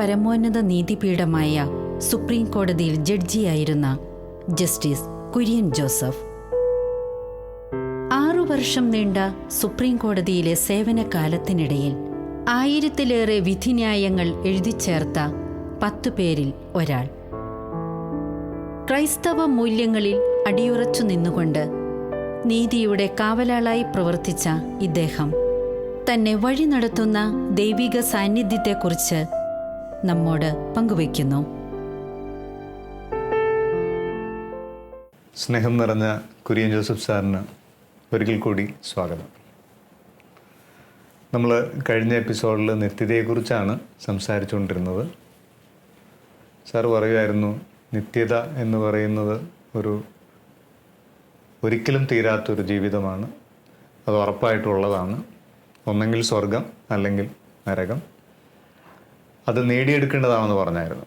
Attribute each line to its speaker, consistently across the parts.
Speaker 1: പരമോന്നത നീതിപീഠമായ സുപ്രീം കോടതിയിൽ ജഡ്ജിയായിരുന്ന justice Kurian Joseph. ആറു വർഷം നീണ്ട സുപ്രീം കോടതിയിലെ സേവനകാലത്തിനിടയിൽ ആയിരത്തിലേറെ വിധിന്യായങ്ങൾ എഴുതിച്ചേർത്ത പത്തു പേരിൽ ഒരാൾ. ക്രൈസ്തവ മൂല്യങ്ങളിൽ അടിയുറച്ചു നിന്നുകൊണ്ട് നീതിയുടെ കാവലാളായി പ്രവർത്തിച്ച ഇദ്ദേഹം തന്നെ വഴി നടത്തുന്ന ദൈവിക സാന്നിധ്യത്തെക്കുറിച്ച് നമ്മോട് പങ്കുവയ്ക്കുന്നു.
Speaker 2: സ്നേഹം നിറഞ്ഞ കുര്യൻ ജോസഫ് സാറിന് ഒരിക്കൽ കൂടി സ്വാഗതം. നമ്മൾ കഴിഞ്ഞ എപ്പിസോഡിൽ നിത്യതയെക്കുറിച്ചാണ് സംസാരിച്ചുകൊണ്ടിരുന്നത്. സാർ പറയുമായിരുന്നു നിത്യത എന്ന് പറയുന്നത് ഒരു ഒരിക്കലും തീരാത്തൊരു ജീവിതമാണ്. അത് ഉറപ്പായിട്ടുള്ളതാണ്. ഒന്നെങ്കിൽ സ്വർഗം അല്ലെങ്കിൽ നരകം. അത് നേടിയെടുക്കേണ്ടതാണെന്ന് പറഞ്ഞായിരുന്നു.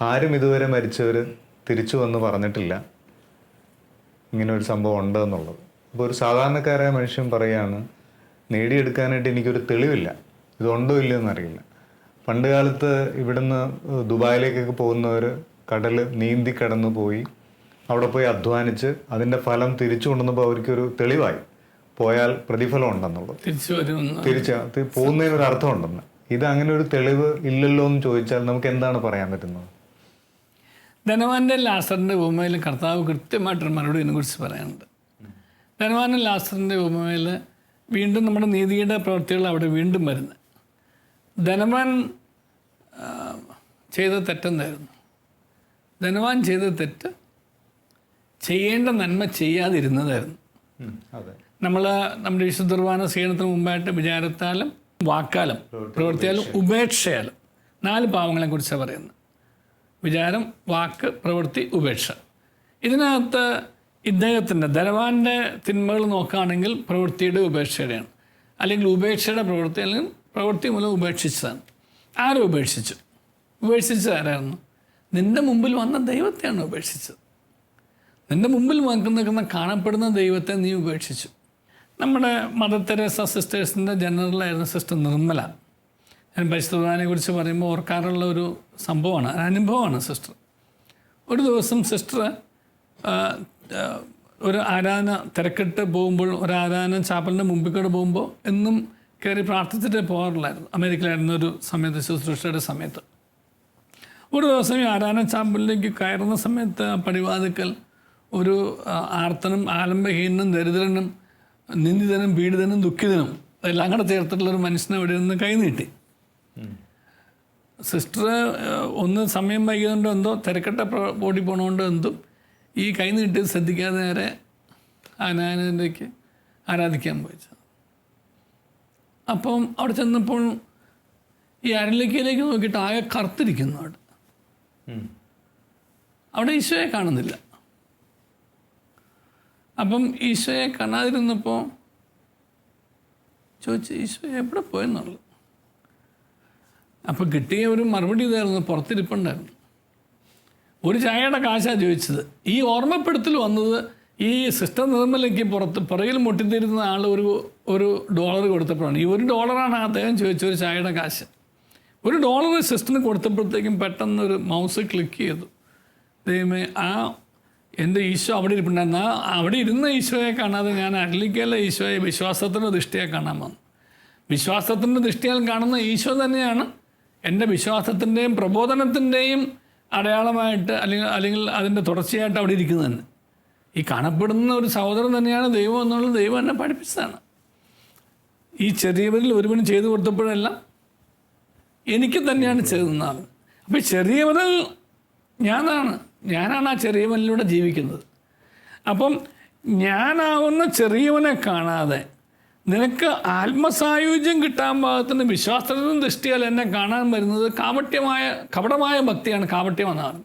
Speaker 2: ആരും ഇതുവരെ മരിച്ചവർ തിരിച്ചു വന്ന് പറഞ്ഞിട്ടില്ല. ഇങ്ങനെ ഒരു സംഭവം ഉണ്ട് എന്നുള്ളത്. അപ്പോൾ ഒരു സാധാരണക്കാരായ മനുഷ്യൻ പറയുകയാണ് നേടിയെടുക്കാനായിട്ട് എനിക്കൊരു തെളിവില്ല. ഇതുണ്ടോ ഇല്ലയോ എന്നറിയില്ല. പണ്ട് കാലത്ത് ഇവിടുന്ന് ദുബായിലേക്കൊക്കെ പോകുന്നവർ കടൽ നീന്തി കടന്നു പോയി അവിടെ പോയി അധ്വാനിച്ച് അതിന്റെ ഫലം തിരിച്ചു കൊണ്ടുവന്നപ്പോൾ അവർക്കൊരു തെളിവായി. പോയാൽ പ്രതിഫലം ഉണ്ടെന്നുള്ളത്
Speaker 3: തിരിച്ചു
Speaker 2: പോകുന്നതിന് ഒരു അർത്ഥം ഉണ്ടെന്ന് ഇത് അങ്ങനെ ഒരു തെളിവ് ഇല്ലല്ലോ എന്ന് ചോദിച്ചാൽ നമുക്ക് എന്താണ് പറയാൻ പറ്റുന്നത്?
Speaker 3: ധനവാന്റെ ലാസറിന്റെ ഉപമയിൽ കർത്താവ് കൃത്യമായിട്ടൊരു മറുപടി ഇതിനെക്കുറിച്ച് പറയാനുണ്ട്. ധനവാന്റെ ലാസറിന്റെ ഉപമയിൽ വീണ്ടും നമ്മുടെ നീതിയുടെ പ്രവൃത്തികൾ അവിടെ വീണ്ടും വരുന്നത് ധനവാൻ ചെയ്ത തെറ്റെന്തായിരുന്നു ധനവാൻ ചെയ്ത തെറ്റ് ചെയ്യേണ്ട നന്മ ചെയ്യാതിരുന്നതായിരുന്നു. നമ്മൾ നമ്മുടെ വിശുദ്ധ കുർബാന സ്വീകരണത്തിന് മുമ്പായിട്ട് വിചാരത്താലും വാക്കാലും പ്രവൃത്തിയാലും ഉപേക്ഷയാലും നാല് പാവങ്ങളെ കുറിച്ചാണ് പറയുന്നത്. വിചാരം വാക്ക് പ്രവൃത്തി ഉപേക്ഷ. ഇതിനകത്ത് ഇദ്ദേഹത്തിന്റെ ധനവാന്റെ തിന്മകൾ നോക്കുകയാണെങ്കിൽ പ്രവൃത്തിയുടെ ഉപേക്ഷയുടെയാണ്. അല്ലെങ്കിൽ ഉപേക്ഷയുടെ പ്രവൃത്തി അല്ലെങ്കിൽ പ്രവൃത്തി മൂലം ഉപേക്ഷിച്ചതാണ്. ആരും ഉപേക്ഷിച്ചു? ഉപേക്ഷിച്ചത് ആരായിരുന്നു? നിന്റെ മുമ്പിൽ വന്ന ദൈവത്തെയാണ് ഉപേക്ഷിച്ചത്. നിന്റെ മുമ്പിൽ വന്ന് നിൽക്കുന്ന കാണപ്പെടുന്ന ദൈവത്തെ നീ ഉപേക്ഷിച്ചു. നമ്മുടെ മദർ തെരേസ സിസ്റ്റേഴ്സിന്റെ ജനറലായിരുന്ന സിസ്റ്റർ നിർമ്മല. ഞാൻ പരിശുദ്ധനെ കുറിച്ച് പറയുമ്പോൾ ഓർക്കാറുള്ള ഒരു സംഭവമാണ് അനുഭവമാണ് സിസ്റ്റർ. ഒരു ദിവസം സിസ്റ്റർ ഒരു ആരാധന തിരക്കിട്ട് പോകുമ്പോൾ ഒരു ആരാധന ചാപ്പലിന്റെ മുമ്പിൽ കൂടെ പോകുമ്പോൾ എന്നും കയറി പ്രാർത്ഥിച്ചിട്ടേ പോകാറുള്ളായിരുന്നു. അമേരിക്കയിലായിരുന്ന ഒരു സമയത്ത് ശുശ്രൂഷയുടെ സമയത്ത്. ഒരു ദിവസം ഈ ആരാധന ചാമ്പലിലേക്ക് കയറുന്ന സമയത്ത് പടിവാതിക്കൽ ഒരു ആർത്തനും ആലംബഹീനനും ദരിദ്രനും നിന്ദിതനും പീഡിതനും ദുഃഖിതനും എല്ലാം കൂടെ ചേർത്തിട്ടുള്ള ഒരു മനുഷ്യനെ അവിടെ നിന്ന് കൈനീട്ടി സിസ്റ്റർ ഒന്ന് സമയം വൈകിയതുകൊണ്ട് എന്തോ തിരക്കട്ട ഓടി പോണോണ്ട് എന്തും ഈ കൈ നീട്ടി ശ്രദ്ധിക്കാതെ നേരെ ആനായനയിലേക്ക് ആരാധിക്കാൻ പോയിച്ചു അപ്പം അവിടെ ചെന്നപ്പോൾ ഈ അരലിക്കയിലേക്ക് നോക്കിയിട്ട് ആകെ കറുത്തിരിക്കുന്നു അവിടെ. അവിടെ ഈശോയെ കാണുന്നില്ല. അപ്പം ഈശോയെ കാണാതിരുന്നപ്പോൾ ചോദിച്ചു ഈശോ എവിടെ പോയെന്നുള്ളത് അപ്പോൾ കിട്ടിയ ഒരു മറുപടി ഇതായിരുന്നു പുറത്തിരിപ്പുണ്ടായിരുന്നു. ഒരു ചായയുടെ കാശാണ് ചോദിച്ചത്. ഈ ഓർമ്മപ്പെടുത്തൽ വന്നത് ഈ സിസ്റ്റം നിർമ്മലയ്ക്ക് പുറത്ത് പുറകിൽ മുട്ടിത്തിരുന്ന ആൾ ഒരു ഒരു ഡോളർ കൊടുത്തപ്പോഴാണ്. ഈ ഒരു ഡോളറാണ് അദ്ദേഹം ചോദിച്ച ഒരു ചായയുടെ കാശ്. ഒരു ഡോളർ സിസ്റ്ററിന് കൊടുത്തപ്പോഴത്തേക്കും പെട്ടെന്ന് ഒരു മൗസ് ക്ലിക്ക് ചെയ്തു. ദൈവമേ ആ എന്റെ ഈശോ അവിടെ ഇരിപ്പുണ്ടായിരുന്നു ആ അവിടെ ഇരുന്ന ഈശോയെ കാണാതെ ഞാൻ അരളിക്കല്ല ഈശോയെ വിശ്വാസത്തിന്റെ ദൃഷ്ടിയെ കാണാൻ വന്നു. വിശ്വാസത്തിന്റെ ദൃഷ്ടിയാൽ കാണുന്ന ഈശോ തന്നെയാണ് എന്റെ വിശ്വാസത്തിന്റെയും പ്രബോധനത്തിന്റെയും അടയാളമായിട്ട് അല്ലെങ്കിൽ അല്ലെങ്കിൽ അതിന്റെ തുടർച്ചയായിട്ട് അവിടെ ഇരിക്കുന്നത് തന്നെ. ഈ കാണപ്പെടുന്ന ഒരു സഹോദരൻ തന്നെയാണ് ദൈവം എന്നുള്ളത് ദൈവം എന്നെ പഠിപ്പിച്ചതാണ്. ഈ ചെറിയവരിൽ ഒരുവന് ചെയ്തു കൊടുത്തപ്പോഴെല്ലാം എനിക്ക് തന്നെയാണ് ചെയ്തതെന്നാണ്. അപ്പോൾ ചെറിയവരിൽ ഞാനാണ്. ഞാനാണ് ആ ചെറിയവനിലൂടെ ജീവിക്കുന്നത്. അപ്പം ഞാനാവുന്ന ചെറിയവനെ കാണാതെ നിനക്ക് ആത്മസായുജ്യം കിട്ടാൻ ഭാഗത്തിന് വിശ്വാസത്തിനും ദൃഷ്ടിയാൽ എന്നെ കാണാൻ വരുന്നത് കാപട്യമായ കപടമായ ഭക്തിയാണ് കാവട്യം എന്നാണ്.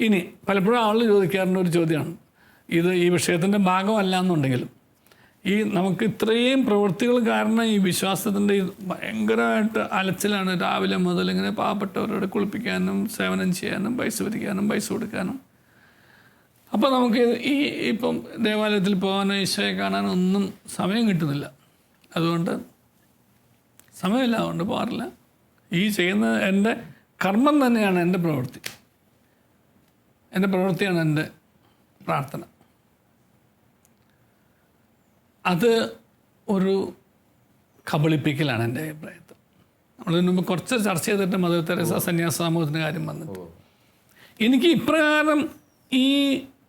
Speaker 3: ഇനി പലപ്പോഴും ആളുകൾ ചോദിക്കാറുണ്ട് ഒരു ചോദ്യമാണ്. ഇത് ഈ വിഷയത്തിന്റെ ഭാഗമല്ല എന്നുണ്ടെങ്കിലും ഈ നമുക്ക് ഇത്രയും പ്രവൃത്തികൾ കാരണം ഈ വിശ്വാസത്തിന്റെ ഭയങ്കരമായിട്ട് അലച്ചിലാണ് രാവിലെ മുതൽ ഇങ്ങനെ പാവപ്പെട്ടവരോട് കുളിപ്പിക്കാനും സേവനം ചെയ്യാനും പൈസ പിരിക്കാനും പൈസ കൊടുക്കാനും. അപ്പോൾ നമുക്ക് ഈ ഇപ്പം ദേവാലയത്തിൽ പോകാനോ ഈശോയെ കാണാനോ ഒന്നും സമയം കിട്ടുന്നില്ല. അതുകൊണ്ട് സമയമില്ല അതുകൊണ്ട് പോകാറില്ല. ഈ ചെയ്യുന്ന എന്റെ കർമ്മം തന്നെയാണ് എന്റെ പ്രവൃത്തി. എന്റെ പ്രവൃത്തിയാണ് എന്റെ പ്രാർത്ഥന. അത് ഒരു കബളിപ്പിക്കലാണ് എന്റെ അഭിപ്രായത്തിൽ. നമ്മളിതിന് മുമ്പ് കുറച്ച് ചർച്ച ചെയ്തിട്ട് മദർ തെരേസ സന്യാസ സമൂഹത്തിന്റെ കാര്യം വന്നിട്ട്. എനിക്ക് ഇപ്രകാരം ഈ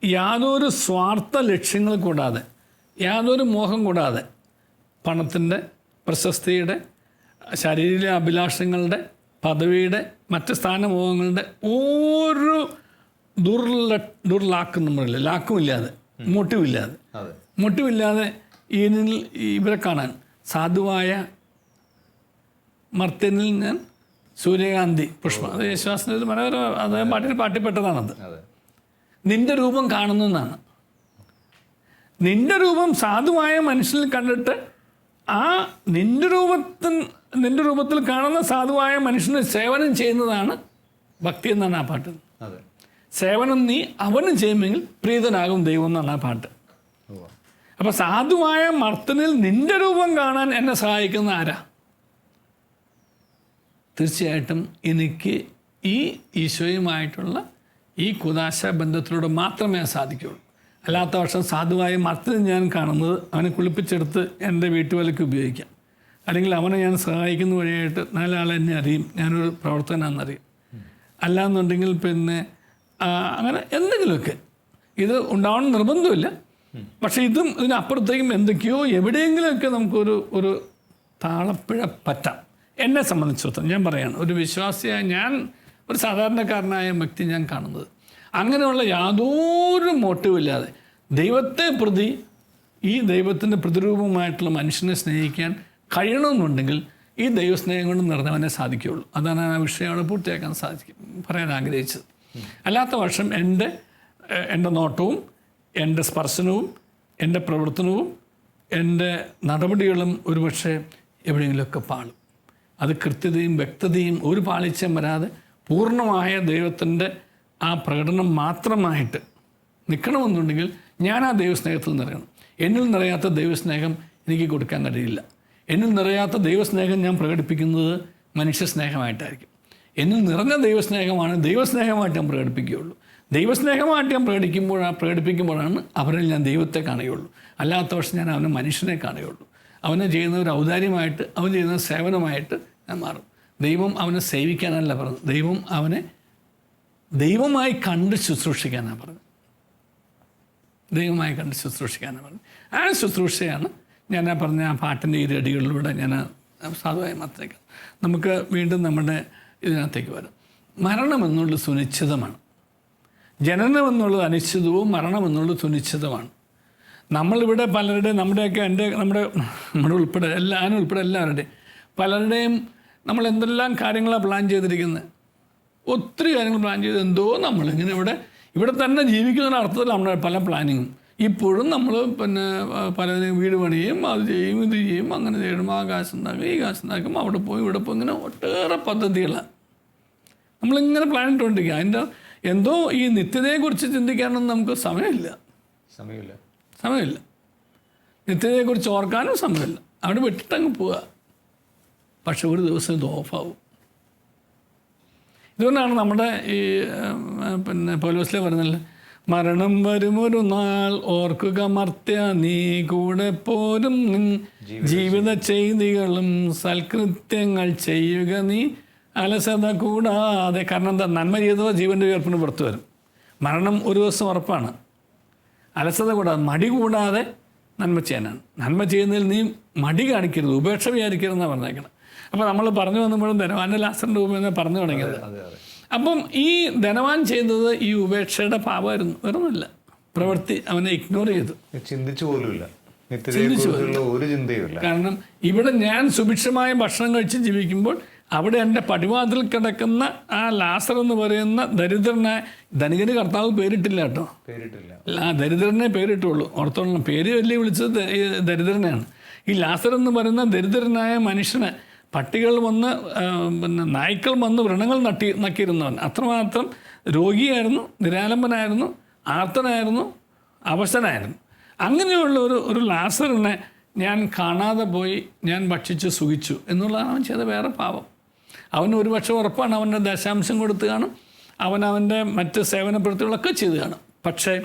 Speaker 3: യാതൊരു സ്വാർത്ഥ ലക്ഷ്യങ്ങൾ കൂടാതെ യാതൊരു മോഹം കൂടാതെ പണത്തിന്റെ പ്രശസ്തിയുടെ ശാരീരിക അഭിലാഷങ്ങളുടെ പദവിയുടെ മറ്റ് സ്ഥാനമോഹങ്ങളുടെ ഒരു ദുർല ദുർലാക്കും നമ്മളില്ല? ലാക്കുമില്ലാതെ മുട്ടുമില്ലാതെ.
Speaker 2: അതെ.
Speaker 3: ഇതിൽ ഇവരെ കാണാൻ സാധുവായ മർത്തനിൽ ഞാൻ സൂര്യകാന്തി പുഷ്പം. അത് യേശുദാസിന്റെ ഒരു മനോഹര അത് പാട്ടിൽ പാട്ടിപ്പെട്ടതാണത്. നിന്റെ രൂപം കാണുന്നു എന്നാണ്. നിന്റെ രൂപം സാധുവായ മനുഷ്യനിൽ കണ്ടിട്ട് ആ നിന്റെ രൂപത്തിൽ നിന്റെ രൂപത്തിൽ കാണുന്ന സാധുവായ മനുഷ്യന് സേവനം ചെയ്യുന്നതാണ് ഭക്തി എന്നാണ് ആ പാട്ട്. സേവനം നീ അവനും ചെയ്യുമെങ്കിൽ പ്രീതനാകും ദൈവം എന്നാണ് ആ പാട്ട്. അപ്പോൾ സാധുവായ മർത്തനിൽ നിന്റെ രൂപം കാണാൻ എന്നെ സഹായിക്കുന്ന ആരാ? തീർച്ചയായിട്ടും എനിക്ക് ഈ ഈശോയുമായിട്ടുള്ള ഈ കുദാശ ബന്ധത്തിലൂടെ മാത്രമേ സാധിക്കുകയുള്ളൂ. അല്ലാത്ത വർഷം സാധുവായ മർത്തനെ ഞാൻ കാണുന്നത് അവനെ കുളിപ്പിച്ചെടുത്ത് എന്റെ വീട്ടുവലയ്ക്ക് ഉപയോഗിക്കാം. അല്ലെങ്കിൽ അവനെ ഞാൻ സഹായിക്കുന്ന വഴിയായിട്ട് നാലാളെ എന്നെ അറിയും ഞാനൊരു പ്രവർത്തനാണെന്നറിയും അല്ലാന്നുണ്ടെങ്കിൽ പിന്നെ അങ്ങനെ എന്തെങ്കിലുമൊക്കെ. ഇത് ഉണ്ടാവണം നിർബന്ധമില്ല പക്ഷേ ഇതും ഇതിനപ്പുറത്തേക്കും എന്തൊക്കെയോ എവിടെയെങ്കിലുമൊക്കെ നമുക്കൊരു ഒരു താളപ്പിഴ പറ്റാം. എന്നെ സംബന്ധിച്ചിടത്തോളം ഞാൻ പറയാണ് ഒരു വിശ്വാസിയായ ഞാൻ ഒരു സാധാരണക്കാരനായ വ്യക്തി ഞാൻ കാണുന്നത്. അങ്ങനെയുള്ള യാതൊരു മോട്ടീവില്ലാതെ ദൈവത്തെ പ്രതി ഈ ദൈവത്തിന്റെ പ്രതിരൂപമായിട്ടുള്ള മനുഷ്യനെ സ്നേഹിക്കാൻ കഴിയണമെന്നുണ്ടെങ്കിൽ ഈ ദൈവസ്നേഹം കൊണ്ട് നിറഞ്ഞവനെ സാധിക്കുകയുള്ളൂ. അതാണ് ആ വിഷയം പൂർത്തിയാക്കാൻ സാധിക്കും പറയാൻ ആഗ്രഹിച്ചത്. അല്ലാത്ത വർഷം എന്റെ എന്റെ നോട്ടവും എന്റെ സ്പർശനവും എന്റെ പ്രവർത്തനവും എന്റെ നടപടികളും ഒരുപക്ഷെ എവിടെയെങ്കിലുമൊക്കെ പാളും. അത് കൃത്യതയും വ്യക്തതയും ഒരു പാളിച്ചയും വരാതെ പൂർണമായ ദൈവത്തിന്റെ ആ പ്രകടനം മാത്രമായിട്ട് നിൽക്കണമെന്നുണ്ടെങ്കിൽ ഞാൻ ആ ദൈവസ്നേഹത്തിൽ നിറയണം. എന്നിൽ നിറയാത്ത ദൈവസ്നേഹം എനിക്ക് കൊടുക്കാൻ കഴിയില്ല. എന്നിൽ നിറയാത്ത ദൈവസ്നേഹം ഞാൻ പ്രകടിപ്പിക്കുന്നത് മനുഷ്യസ്നേഹമായിട്ടായിരിക്കും എന്നിൽ നിറഞ്ഞ ദൈവസ്നേഹമാണ് ദൈവസ്നേഹമായിട്ട് ഞാൻ പ്രകടിപ്പിക്കുകയുള്ളൂ. ദൈവസ്നേഹമായിട്ട് ഞാൻ പ്രകടിക്കുമ്പോൾ പ്രകടിപ്പിക്കുമ്പോഴാണ് അവരിൽ ഞാൻ ദൈവത്തെ കാണുകയുള്ളൂ. അല്ലാത്ത പക്ഷം ഞാൻ അവനെ മനുഷ്യനെ കാണുകയുള്ളൂ. അവനെ ചെയ്യുന്ന ഒരു ഔദാര്യമായിട്ട് അവൻ ചെയ്യുന്ന സേവനമായിട്ട് ഞാൻ മാറും. ദൈവം അവനെ സേവിക്കാനല്ല പറഞ്ഞത്. ദൈവം അവനെ ദൈവമായി കണ്ട് ശുശ്രൂഷിക്കാനാണ് പറഞ്ഞത്. ദൈവമായി കണ്ട് ശുശ്രൂഷിക്കാനാണ് പറഞ്ഞത്. ആ ശുശ്രൂഷയാണ് ഞാൻ ആ പറഞ്ഞ ആ പാട്ടിന്റെ ഈ രടികളിലൂടെ ഞാൻ സാധുവായി മാത്രമേക്കാം നമുക്ക് വീണ്ടും നമ്മുടെ ഇതിനകത്തേക്ക് വരാം. മരണം എന്നുള്ളത് സുനിശ്ചിതമാണ്. ജനനം എന്നുള്ളത് അനിശ്ചിതവും മരണം എന്നുള്ളത് നമ്മളിവിടെ പലരുടെ നമ്മുടെയൊക്കെ എന്റെ നമ്മുടെ നമ്മുടെ ഉൾപ്പെടെ എല്ലാ ഉൾപ്പെടെ എല്ലാവരുടെയും പലരുടെയും നമ്മൾ എന്തെല്ലാം കാര്യങ്ങളാണ് പ്ലാൻ ചെയ്തിരിക്കുന്നത്? ഒത്തിരി കാര്യങ്ങൾ പ്ലാൻ ചെയ്ത് എന്തോ നമ്മളിങ്ങനെ ഇവിടെ ഇവിടെ തന്നെ ജീവിക്കുന്ന അർത്ഥത്തിൽ നമ്മുടെ പല പ്ലാനിങ്ങും ഇപ്പോഴും നമ്മൾ പിന്നെ പലതിനും വീട് പണിയും അത് ചെയ്യും ഇത് ചെയ്യും അങ്ങനെ ചെയ്യണം ആ കാശ് ഉണ്ടാക്കും ഈ കാശ് ഉണ്ടാക്കും അവിടെ പോയി ഇവിടെ പോയി ഇങ്ങനെ ഒട്ടേറെ പദ്ധതികളാണ് നമ്മളിങ്ങനെ പ്ലാൻ ഇട്ടുകൊണ്ടിരിക്കുക അതിന്റെ എന്തോ ഈ നിത്യതയെക്കുറിച്ച് ചിന്തിക്കാനൊന്നും നമുക്ക് സമയമില്ല.
Speaker 2: സമയമില്ല.
Speaker 3: സമയമില്ല. നിത്യതയെക്കുറിച്ച് ഓർക്കാനും സമയമില്ല. അവിടെ വിട്ടിട്ടങ്ങ് പോവുക. പക്ഷെ ഒരു ദിവസം ഇത് ഓഫാവും. ഇതുകൊണ്ടാണ് നമ്മുടെ ഈ പിന്നെ പോലീസിലെ പറഞ്ഞില്ല മരണം വരുമൊരു നാൾ ഓർക്കുക മർത്യ നീ കൂടെ പോലും ജീവിത ചെയ്തികളും സൽകൃത്യങ്ങൾ ചെയ്യുക നീ. അലസത കൂടാതെ കാരണം എന്താ? നന്മ ചെയ്തവ ജീവന്റെ ഉയർപ്പിന് പുറത്തു വരും. മരണം ഒരു ദിവസം ഉറപ്പാണ്. അലസത കൂടാതെ മടി കൂടാതെ നന്മ ചെയ്യാനാണ്. നന്മ ചെയ്യുന്നതിൽ നീ മടി കാണിക്കരുത് ഉപേക്ഷ വിചാരിക്കരുതെന്നാണ് പറഞ്ഞേക്കണം അപ്പോൾ നമ്മൾ പറഞ്ഞു വന്നപ്പോഴും ധനവാന്റെ ലാസ്റ്ററിന്റെ രൂപം എന്ന് പറഞ്ഞു തുടങ്ങിയത്. അപ്പം ഈ ധനവാൻ ചെയ്തത് ഈ ഉപേക്ഷയുടെ പാപമായിരുന്നു വേറൊന്നുമില്ല പ്രവൃത്തി അവനെ ഇഗ്നോർ ചെയ്തു.
Speaker 2: ചിന്തിച്ചു പോലുമില്ല. ചിന്തിച്ചു
Speaker 3: കാരണം ഇവിടെ ഞാൻ സുഭിക്ഷമായ ഭക്ഷണം കഴിച്ച് ജീവിക്കുമ്പോൾ അവിടെ എന്റെ പടിവാതിൽ കിടക്കുന്ന ആ ലാസർ എന്ന് പറയുന്ന ദരിദ്രനെ ധനികന് കർത്താവ് പേരിട്ടില്ല കേട്ടോ.
Speaker 2: പേരിട്ടില്ല.
Speaker 3: ആ ദരിദ്രനെ പേരിട്ടുള്ളൂ. ഓർത്തോളം പേര് വലിയ വിളിച്ചത് ദരിദ്രനെയാണ്. ഈ ലാസർ എന്ന് പറയുന്ന ദരിദ്രനായ മനുഷ്യന് പട്ടികൾ വന്ന് പിന്നെ നായ്ക്കൾ വന്ന് വ്രണങ്ങൾ നട്ടി നക്കിയിരുന്നവൻ. അത്രമാത്രം രോഗിയായിരുന്നു നിരാലംബനായിരുന്നു ആർത്തനായിരുന്നു അവശനായിരുന്നു. അങ്ങനെയുള്ള ഒരു ഒരു ലാസറിനെ ഞാൻ കാണാതെ പോയി ഞാൻ ഭക്ഷിച്ച് സുഖിച്ചു എന്നുള്ളതാണ് അവൻ ചെയ്ത വേറെ പാപം. അവന് ഒരുപക്ഷെ ഉറപ്പാണ് അവന്റെ ദശാംശം കൊടുത്തു കാണും. അവൻ അവന്റെ മറ്റ് സേവന പ്രവൃത്തികളൊക്കെ ചെയ്ത് കാണും. പക്ഷേ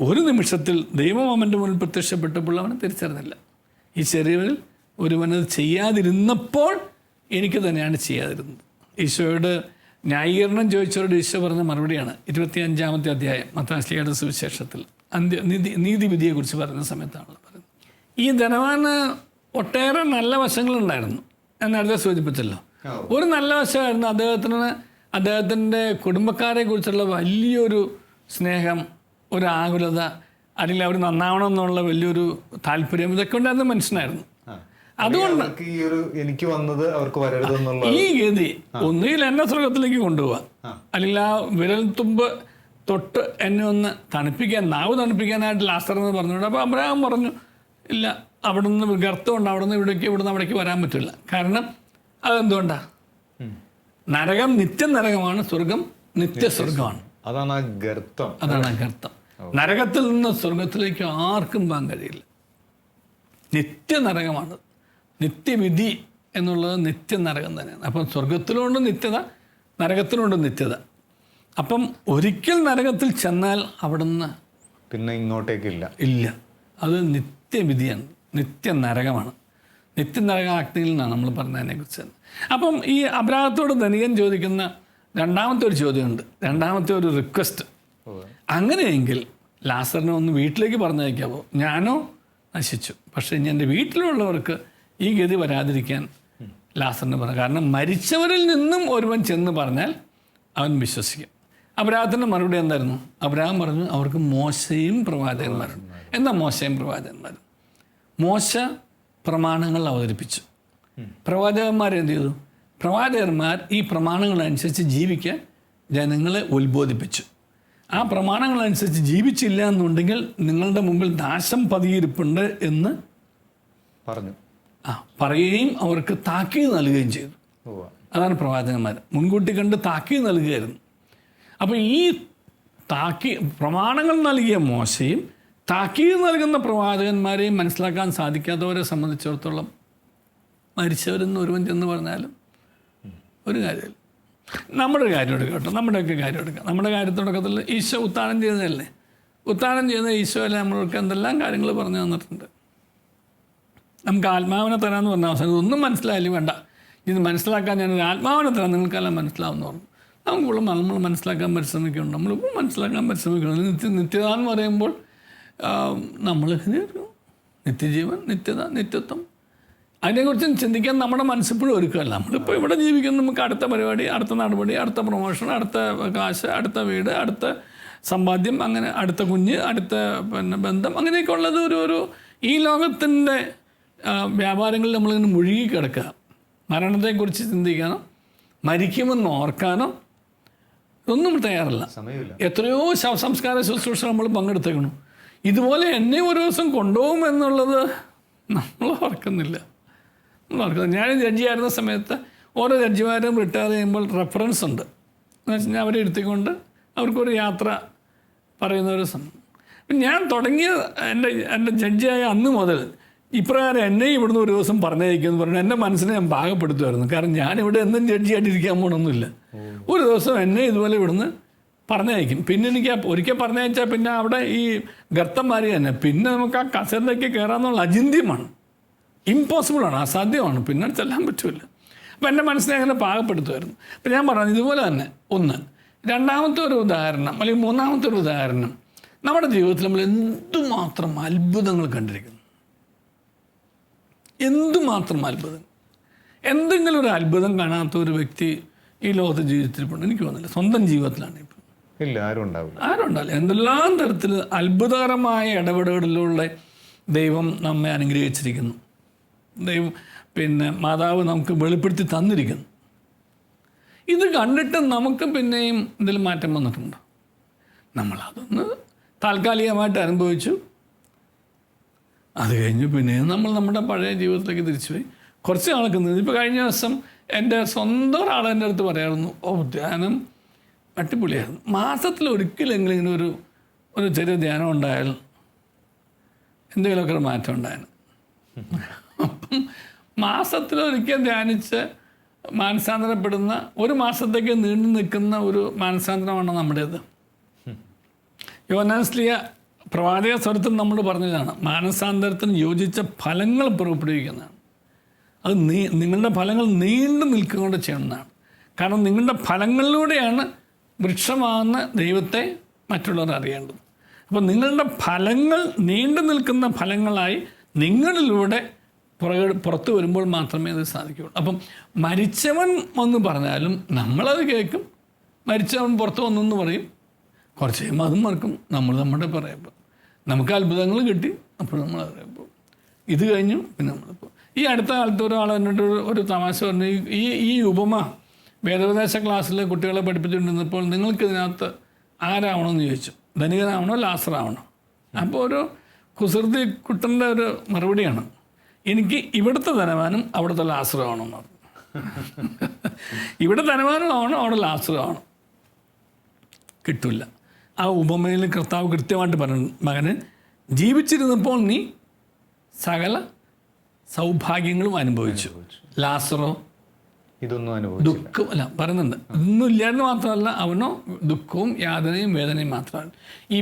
Speaker 3: ഒരു നിമിഷത്തിൽ ദൈവം അവന്റെ മുന്നിൽ പ്രത്യക്ഷപ്പെട്ടപ്പോൾ അവനെ തിരിച്ചറിഞ്ഞില്ല. ഈ ചെറിയവൽ ഒരുവനത് ചെയ്യാതിരുന്നപ്പോൾ എനിക്ക് തന്നെയാണ് ചെയ്യാതിരുന്നത്. ഈശോയോട് ന്യായീകരണം ചോദിച്ചവരോട് ഈശോ പറഞ്ഞ മറുപടിയാണ് ഇരുപത്തി അഞ്ചാമത്തെ അധ്യായം മത്താശ്ലിയുടെ സുവിശേഷത്തിൽ. അന്ത്യ നീതി നീതിവിധിയെക്കുറിച്ച് പറയുന്ന സമയത്താണല്ലോ പറയുന്നത്. ഈ ധനവാന് ഒട്ടേറെ നല്ല വശങ്ങളുണ്ടായിരുന്നു. ഞാൻ നേരത്തെ സൂചിപ്പിച്ചല്ലോ. ഒരു നല്ല വശമായിരുന്നു അദ്ദേഹത്തിന് അദ്ദേഹത്തിന്റെ കുടുംബക്കാരെ കുറിച്ചുള്ള വലിയൊരു സ്നേഹം ഒരു ആകുലത അല്ലെങ്കിൽ അവർ നന്നാവണം എന്നുള്ള വലിയൊരു താല്പര്യം ഇതൊക്കെ ഉണ്ടായിരുന്ന മനുഷ്യനായിരുന്നു.
Speaker 2: അതുകൊണ്ട് ഈ ഒരു എനിക്ക് വന്നത് അവർക്ക്
Speaker 3: ഈ ഗതി ഒന്നുകിൽ എന്നെ സ്വർഗത്തിലേക്ക് കൊണ്ടുപോവാ. അല്ലെങ്കിൽ ആ വിരൽ തുമ്പ് തൊട്ട് എന്നെ ഒന്ന് തണുപ്പിക്കാൻ നാവ് തണുപ്പിക്കാനായിട്ട് ലാസ്റ്റർ എന്ന് പറഞ്ഞുകൊണ്ട്. അപ്പോൾ അബ്രഹാം പറഞ്ഞു ഇല്ല അവിടെ നിന്ന് ഗർത്തമുണ്ട് അവിടെ നിന്ന് ഇവിടേക്ക് ഇവിടെ നിന്ന് അവിടേക്ക് വരാൻ പറ്റില്ല. കാരണം അതെന്തുകൊണ്ടാണ് നരകം നിത്യ നരകമാണ് സ്വർഗം നിത്യസ്വർഗമാണ്.
Speaker 2: അതാണ് ആ ഗർത്തം.
Speaker 3: അതാണ് ആ ഗർത്തം. നരകത്തിൽ നിന്ന് സ്വർഗത്തിലേക്ക് ആർക്കും പോകാൻ കഴിയില്ല. നിത്യനരകമാണ്. നിത്യവിധി എന്നുള്ളത് നിത്യ നിത്യനരകം തന്നെയാണ്. അപ്പം സ്വർഗത്തിലുണ്ട് നിത്യത നരകത്തിലുണ്ട് നിത്യത. അപ്പം ഒരിക്കൽ നരകത്തിൽ ചെന്നാൽ അവിടുന്ന്
Speaker 2: പിന്നെ ഇങ്ങോട്ടേക്കില്ല.
Speaker 3: ഇല്ല. അത് നിത്യവിധിയാണ്. നിത്യ നിത്യനരകമാണ്. നിത്യനരകാഗ്നിയിൽ നിന്നാണ് നമ്മൾ പറഞ്ഞതിനെ പറഞ്ഞതിനെക്കുറിച്ച് അപ്പം ഈ അബ്രാഹത്തോട് ധനികൻ ചോദിക്കുന്ന രണ്ടാമത്തെ ഒരു ചോദ്യമുണ്ട്. രണ്ടാമത്തെ ഒരു റിക്വസ്റ്റ് അങ്ങനെയെങ്കിൽ ലാസറിനെ ഒന്ന് വീട്ടിലേക്ക് പറഞ്ഞയക്കാവോ? ഞാനോ നശിച്ചു. പക്ഷേ ഇനി എന്റെ വീട്ടിലുള്ളവർക്ക് ഈ ഗതി വരാതിരിക്കാൻ ലാസറിന് പറഞ്ഞു. കാരണം മരിച്ചവരിൽ നിന്നും ഒരുവൻ ചെന്ന് പറഞ്ഞാൽ അവൻ വിശ്വസിക്കും. അബ്രാഹത്തിന്റെ മറുപടി എന്തായിരുന്നു? അബ്രാഹം പറഞ്ഞു അവർക്ക് മോശയും പ്രവാചകന്മാരും. എന്താ മോശയും പ്രവാചകന്മാരും? മോശ പ്രമാണങ്ങൾ അവതരിപ്പിച്ചു. പ്രവാചകന്മാർ എന്ത് ചെയ്തു? പ്രവാചകന്മാർ ഈ പ്രമാണങ്ങളനുസരിച്ച് ജീവിക്കാൻ ജനങ്ങളെ ഉത്ബോധിപ്പിച്ചു. ആ പ്രമാണങ്ങളനുസരിച്ച് ജീവിച്ചില്ല എന്നുണ്ടെങ്കിൽ നിങ്ങളുടെ മുമ്പിൽ നാശം പതിയിരിപ്പുണ്ട് എന്ന്
Speaker 2: പറഞ്ഞു.
Speaker 3: ആ പറയുകയും അവർക്ക് താക്കീത് നൽകുകയും ചെയ്തു. അതാണ് പ്രവാചകന്മാർ. മുൻകൂട്ടി കണ്ട് താക്കീത് നൽകുകയായിരുന്നു. അപ്പോൾ ഈ താക്കി പ്രമാണങ്ങൾ നൽകിയ മോശയും താക്കീത് നൽകുന്ന പ്രവാചകന്മാരെയും മനസ്സിലാക്കാൻ സാധിക്കാത്തവരെ സംബന്ധിച്ചിടത്തോളം മരിച്ചവരെന്ന് ഒരുവൻ ചെന്ന് പറഞ്ഞാലും ഒരു കാര്യമില്ല. നമ്മുടെ കാര്യം എടുക്കാം കേട്ടോ നമ്മുടെയൊക്കെ കാര്യം എടുക്കാം. നമ്മുടെ കാര്യത്തുടക്കത്തിൽ ഈശോ ഉത്താനം ചെയ്തതല്ലേ ഉത്താനം ചെയ്യുന്ന ഈശോ അല്ലേ നമ്മൾക്ക് എന്തെല്ലാം കാര്യങ്ങൾ പറഞ്ഞു തന്നിട്ടുണ്ട്? നമുക്ക് ആത്മാവിനെ തരാമെന്ന് പറഞ്ഞ അവസരം ഇതൊന്നും മനസ്സിലായാലും വേണ്ട. ഇത് മനസ്സിലാക്കാൻ ഞാനൊരു ആത്മാവിനെ തരാം. നിങ്ങൾക്കെല്ലാം മനസ്സിലാവുമെന്ന് പറഞ്ഞു. നമുക്കുള്ള നമ്മൾ മനസ്സിലാക്കാൻ പരിശ്രമിക്കുന്നുണ്ട്. നമ്മളിപ്പോൾ മനസ്സിലാക്കാൻ പരിശ്രമിക്കുന്നുണ്ട്. നിത്യ നിത്യത എന്ന് പറയുമ്പോൾ നമ്മൾ നിത്യജീവൻ നിത്യത നിത്യത്വം. അതിനെക്കുറിച്ച് ചിന്തിക്കാൻ നമ്മുടെ മനസ്സിപ്പോഴും ഒരുക്കുകയല്ല നമ്മളിപ്പോൾ ഇവിടെ ജീവിക്കുന്ന നമുക്ക് അടുത്ത പരിപാടി അടുത്ത നടപടി അടുത്ത പ്രൊമോഷൻ അടുത്ത കാശ് അടുത്ത വീട് അടുത്ത സമ്പാദ്യം അങ്ങനെ അടുത്ത കുഞ്ഞ് അടുത്ത പിന്നെ ബന്ധം അങ്ങനെയൊക്കെ ഉള്ളത് ഒരു ഒരു ഈ ലോകത്തിന്റെ വ്യാപാരങ്ങളിൽ നമ്മളിങ്ങനെ മുഴുകി കിടക്കുക. മരണത്തെക്കുറിച്ച് ചിന്തിക്കാനോ മരിക്കുമെന്ന് ഓർക്കാനോ ഒന്നും തയ്യാറല്ല. എത്രയോ ശവസംസ്കാര ശുശ്രൂഷ നമ്മൾ പങ്കെടുത്തേക്കണം ഇതുപോലെ എന്നെ ഒരു ദിവസം കൊണ്ടുപോകും എന്നുള്ളത് നമ്മൾ ഓർക്കുന്നില്ല. നമ്മൾ ഓർക്കുന്നില്ല. ഞാൻ ജഡ്ജിയായിരുന്ന സമയത്ത് ഓരോ ജഡ്ജിമാരും റിട്ടയർ ചെയ്യുമ്പോൾ റെഫറൻസ് ഉണ്ട്. എന്ന് വെച്ചാൽ അവരെ എടുത്തിക്കൊണ്ട് അവർക്കൊരു യാത്ര പറയുന്ന ഒരു സമയം ഞാൻ തുടങ്ങിയ എന്റെ എന്റെ ജഡ്ജിയായ അന്ന് മുതൽ ഇപ്രകാരം എന്നെ ഇവിടുന്ന് ഒരു ദിവസം പറഞ്ഞയക്കുമെന്ന് പറഞ്ഞു എന്റെ മനസ്സിനെ ഞാൻ പാകപ്പെടുത്തുമായിരുന്നു. കാരണം ഞാൻ ഇവിടെ എന്നും ജഡ്ജിയായിട്ട് ഇരിക്കാൻ പോകണമെന്നില്ല ഒരു ദിവസം എന്നെ ഇതുപോലെ ഇവിടുന്ന് പറഞ്ഞയക്കും. പിന്നെ എനിക്ക് ഒരിക്കൽ പറഞ്ഞയച്ചാൽ പിന്നെ അവിടെ ഈ ഗർത്തം മാറി തന്നെ. പിന്നെ നമുക്ക് ആ കസേരയിലേക്ക് കയറാമെന്നുള്ള അചിന്തിയമാണ്. ഇമ്പോസിബിളാണ് അസാധ്യമാണ്. പിന്നെ ചെല്ലാൻ പറ്റില്ല അപ്പം എന്റെ മനസ്സിനെ അങ്ങനെ പാകപ്പെടുത്തുമായിരുന്നു. അപ്പം ഞാൻ പറഞ്ഞു ഇതുപോലെ തന്നെ. ഒന്ന് രണ്ടാമത്തെ ഒരു ഉദാഹരണം അല്ലെങ്കിൽ മൂന്നാമത്തെ ഒരു ഉദാഹരണം. നമ്മുടെ ജീവിതത്തിൽ നമ്മൾ എന്തുമാത്രം അത്ഭുതങ്ങൾ കണ്ടിരിക്കുന്നു? എന്തുമാത്രം അത്ഭുതം? എന്തെങ്കിലും ഒരു അത്ഭുതം കാണാത്ത ഒരു വ്യക്തി ഈ ലോകത്ത് ജീവിതത്തിലിപ്പോൾ എനിക്ക് തോന്നുന്നില്ല. സ്വന്തം ജീവിതത്തിലാണ്
Speaker 2: ഇല്ല ആരും ഉണ്ടാവില്ല.
Speaker 3: ആരും ഉണ്ടാവില്ല. എന്തെല്ലാം തരത്തിൽ അത്ഭുതകരമായ ഇടപെടലുകളിലൂടെ ദൈവം നമ്മെ അനുഗ്രഹിച്ചിരിക്കുന്നു. ദൈവം പിന്നെ മാതാവ് നമുക്ക് വെളിപ്പെടുത്തി തന്നിരിക്കുന്നു. ഇത് കണ്ടിട്ട് നമുക്ക് പിന്നെയും എന്തെങ്കിലും മാറ്റം വന്നിട്ടുണ്ടോ. നമ്മളതൊന്ന് താൽക്കാലികമായിട്ട് അനുഭവിച്ചു. അത് കഴിഞ്ഞ് പിന്നെ നമ്മൾ നമ്മുടെ പഴയ ജീവിതത്തിലേക്ക് തിരിച്ചു പോയി കുറച്ച് നാൾക്ക് നിന്ന്. ഇപ്പോൾ കഴിഞ്ഞ ദിവസം എന്റെ സ്വന്തം ഒരാൾ എന്റെ അടുത്ത് പറയാറുന്നു ഓ ധ്യാനം അടിപൊളിയായിരുന്നു. മാസത്തിൽ ഒരിക്കലെങ്കിലും ഇങ്ങനെ ഒരു ഒരു ചെറിയ ധ്യാനം ഉണ്ടായാൽ എന്തെങ്കിലുമൊക്കെ ഒരു മാറ്റം ഉണ്ടായിരുന്നു. അപ്പം മാസത്തിലൊരിക്കൽ ധ്യാനിച്ച് മാനസാന്തരപ്പെടുന്ന ഒരു മാസത്തേക്ക് നീണ്ടു നിൽക്കുന്ന ഒരു മാനസാന്തരമാണ് നമ്മുടേത്. യോനാസ്ലിയ പ്രവാചക സ്വരത്തിൽ നമ്മൾ പറഞ്ഞതാണ് മാനസാന്തരത്തിന് യോജിച്ച ഫലങ്ങൾ പുറപ്പെടുവിക്കുന്നതാണ്. അത് നിങ്ങളുടെ ഫലങ്ങൾ നീണ്ടു നിൽക്കുകൊണ്ട് ചെയ്യുന്നതാണ് കാരണം നിങ്ങളുടെ ഫലങ്ങളിലൂടെയാണ് വൃക്ഷമാകുന്ന ദൈവത്തെ മറ്റുള്ളവർ അറിയേണ്ടത്. അപ്പോൾ നിങ്ങളുടെ ഫലങ്ങൾ നീണ്ടു നിൽക്കുന്ന ഫലങ്ങളായി നിങ്ങളിലൂടെ പുറകെ പുറത്തു വരുമ്പോൾ മാത്രമേ അത് സാധിക്കുകയുള്ളൂ. അപ്പം മരിച്ചവൻ എന്ന് പറഞ്ഞാലും നമ്മളത് കേൾക്കും. മരിച്ചവൻ പുറത്ത് വന്നു എന്ന് പറയും. കുറച്ച് കഴിയുമ്പോൾ അതും മറക്കും. നമ്മൾ നമ്മുടെ പറയുമ്പോൾ നമുക്ക് അത്ഭുതങ്ങൾ കിട്ടി അപ്പോൾ നമ്മൾ അറിയപ്പോൾ ഇത് കഴിഞ്ഞു പിന്നെ നമ്മളിപ്പോൾ ഈ അടുത്ത കാലത്ത് ഒരാൾ എന്നിട്ട് ഒരു- തമാശ പറഞ്ഞു ഈ ഈ ഉപമ വേദോപദേശ ക്ലാസ്സിൽ കുട്ടികളെ പഠിപ്പിച്ചുകൊണ്ടിരുന്നപ്പോൾ നിങ്ങൾക്ക് ഇതിനകത്ത് ആരാവണമെന്ന് ചോദിച്ചു. ധനികനാവണോ ലാസറാവണോ? അപ്പോൾ ഒരു കുസൃതി കുട്ടന്റെ ഒരു മറുപടിയാണ്. എനിക്ക് ഇവിടുത്തെ ധനവാനും അവിടുത്തെ ലാസറാവണമെന്ന് പറഞ്ഞു. ഇവിടെ ധനവാനും അവിടെ ലാസറാവണം? കിട്ടില്ല ആ ഉപമയിൽ കർത്താവ് കൃത്യമായിട്ട് പറഞ്ഞു മകന് ജീവിച്ചിരുന്നപ്പോൾ നീ സകല സൗഭാഗ്യങ്ങളും അനുഭവിച്ചു. ലാസറോ
Speaker 2: ഇതൊന്നും അനുഭവിച്ചു
Speaker 3: ദുഃഖം അല്ല പറയുന്നുണ്ട്. ഇതൊന്നും ഇല്ലാന്ന് മാത്രമല്ല അവനോ ദുഃഖവും യാതനയും വേദനയും മാത്രമാണ്.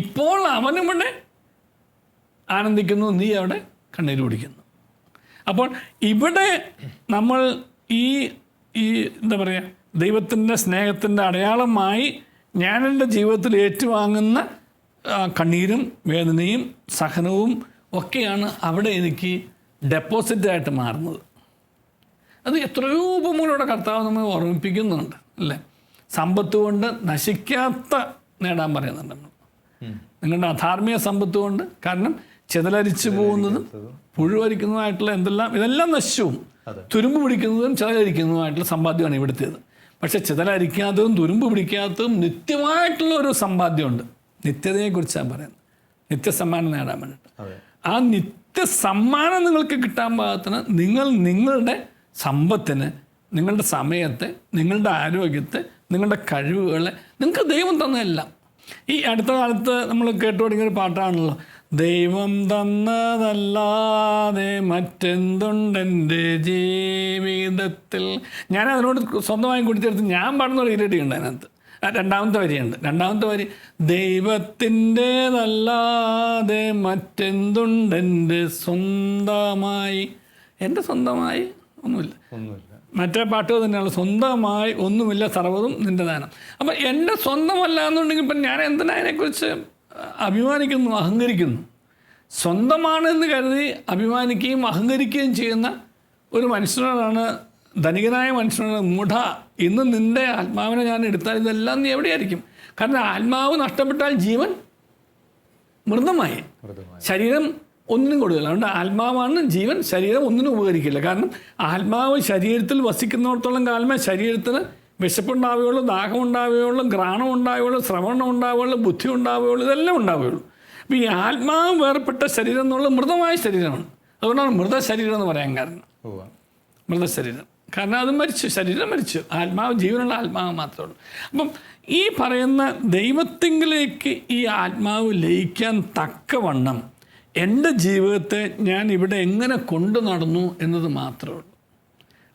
Speaker 3: ഇപ്പോൾ അവനും ഇവിടെ ആനന്ദിക്കുന്നു നീ അവിടെ കണ്ണീര് പിടിക്കുന്നു അപ്പോൾ ഇവിടെ നമ്മൾ ഈ ഈ എന്താ പറയുക ദൈവത്തിന്റെ സ്നേഹത്തിന്റെ അടയാളമായി ഞാൻ എന്റെ ജീവിതത്തിൽ ഏറ്റുവാങ്ങുന്ന കണ്ണീരും വേദനയും സഹനവും ഒക്കെയാണ് അവിടെ എനിക്ക് ഡെപ്പോസിറ്റായിട്ട് മാറുന്നത്. അത് എത്രയോ ഉപമൂലയുടെ കർത്താവ് നമ്മെ ഓർമ്മിപ്പിക്കുന്നുണ്ട് അല്ലേ? സമ്പത്ത് കൊണ്ട് നശിക്കാത്ത നേടാൻ പറയുന്നുണ്ട് നമ്മൾ. നിങ്ങളുടെ അധാർമിക സമ്പത്ത് കൊണ്ട് കാരണം ചിതലരിച്ചു പോകുന്നതും പുഴുവരിക്കുന്നതുമായിട്ടുള്ള എന്തെല്ലാം ഇതെല്ലാം നശിച്ചും തുരുമ്പ് പിടിക്കുന്നതും ചിതലരിക്കുന്നതുമായിട്ടുള്ള സമ്പാദ്യമാണ് ഇവിടുത്തേത്. പക്ഷെ ചിതലരിക്കാത്തതും തുരുമ്പ് പിടിക്കാത്തതും നിത്യമായിട്ടുള്ള ഒരു സമ്പാദ്യമുണ്ട്. നിത്യതയെക്കുറിച്ചാണ് പറയുന്നത്. നിത്യസമ്മാനം നേടാൻ വേണ്ടിയിട്ട്. ആ നിത്യ സമ്മാനം നിങ്ങൾക്ക് കിട്ടാൻ പാകത്തിന് നിങ്ങൾ നിങ്ങളുടെ സമ്പത്തിന് നിങ്ങളുടെ സമയത്തെ നിങ്ങളുടെ ആരോഗ്യത്തെ നിങ്ങളുടെ കഴിവുകളെ നിങ്ങൾക്ക് ദൈവം തന്നതെല്ലാം. ഈ അടുത്ത കാലത്ത് നമ്മൾ കേട്ടു തുടങ്ങിയ ഒരു പാട്ടാണല്ലോ. ദൈവം തന്നതല്ലാതെ മറ്റെന്തുണ്ടെന്റെ ജീവിതത്തിൽ? ഞാൻ അതിനോട് സ്വന്തമായി കൂട്ടിച്ചേർത്ത് ഞാൻ പാടുന്ന ഒരു ഇരട്ടി ഉണ്ട് അതിനകത്ത്. രണ്ടാമത്തെ വരിയുണ്ട്. രണ്ടാമത്തെ വരി ദൈവത്തിന്റേതല്ലാതെ മറ്റെന്തുണ്ടെന്റെ സ്വന്തമായി? എന്റെ സ്വന്തമായി? ഒന്നുമില്ല. മറ്റേ പാട്ട് തന്നെയാണ്. സ്വന്തമായി ഒന്നുമില്ല സർവതും നിന്റെ ദാനം. അപ്പം എന്റെ സ്വന്തമല്ല എന്നുണ്ടെങ്കിൽ ഇപ്പം ഞാൻ എന്തിനാ അതിനെക്കുറിച്ച് അഭിമാനിക്കുന്നു അഹങ്കരിക്കുന്നു? സ്വന്തമാണെന്ന് കരുതി അഭിമാനിക്കുകയും അഹങ്കരിക്കുകയും ചെയ്യുന്ന ഒരു മനുഷ്യനോടാണ് ധനികനായ മനുഷ്യനോട് മുഠ ഇന്ന് നിന്റെ ആത്മാവിനെ ഞാൻ എടുത്താൽ ഇതെല്ലാം നീ എവിടെയായിരിക്കും? കാരണം ആത്മാവ് നഷ്ടപ്പെട്ടാൽ ജീവൻ മൃതമായി.
Speaker 2: മൃദുമായി
Speaker 3: ശരീരം ഒന്നിനും കൊടുക്കില്ല. അതുകൊണ്ട് ആത്മാവാണ് ജീവൻ ശരീരം ഒന്നിനും ഉപകരിക്കില്ല. കാരണം ആത്മാവ് ശരീരത്തിൽ വസിക്കുന്നിടത്തോളം കാലമേ ശരീരത്തിന് വിശപ്പുണ്ടാവുകയുള്ളൂ ദാഹം ഉണ്ടാവുകയുള്ളൂ ഘ്രാണം ഉണ്ടാവുകയുള്ളൂ ശ്രവണം ഉണ്ടാവുകയുള്ളൂ ബുദ്ധി ഉണ്ടാവുകയുള്ളൂ ഇതെല്ലാം ഉണ്ടാവുകയുള്ളൂ. അപ്പോൾ ഈ ആത്മാവ് വേർപെട്ട ശരീരം എന്നുള്ളത് മൃതമായ ശരീരമാണ്. അതുകൊണ്ടാണ് മൃതശരീരം എന്ന് പറയാൻ കാരണം. മൃതശരീരം. കാരണം അത് മരിച്ചു ശരീരം മരിച്ചു. ആത്മാവ് ജീവനുള്ള ആത്മാവ് മാത്രമേ ഉള്ളൂ. അപ്പം ഈ പറയുന്ന ദൈവത്തിങ്കിലേക്ക് ഈ ആത്മാവ് ലയിക്കാൻ തക്കവണ്ണം എന്റെ ജീവിതത്തെ ഞാൻ ഇവിടെ എങ്ങനെ കൊണ്ടു നടന്നു എന്നത് മാത്രമേ ഉള്ളൂ.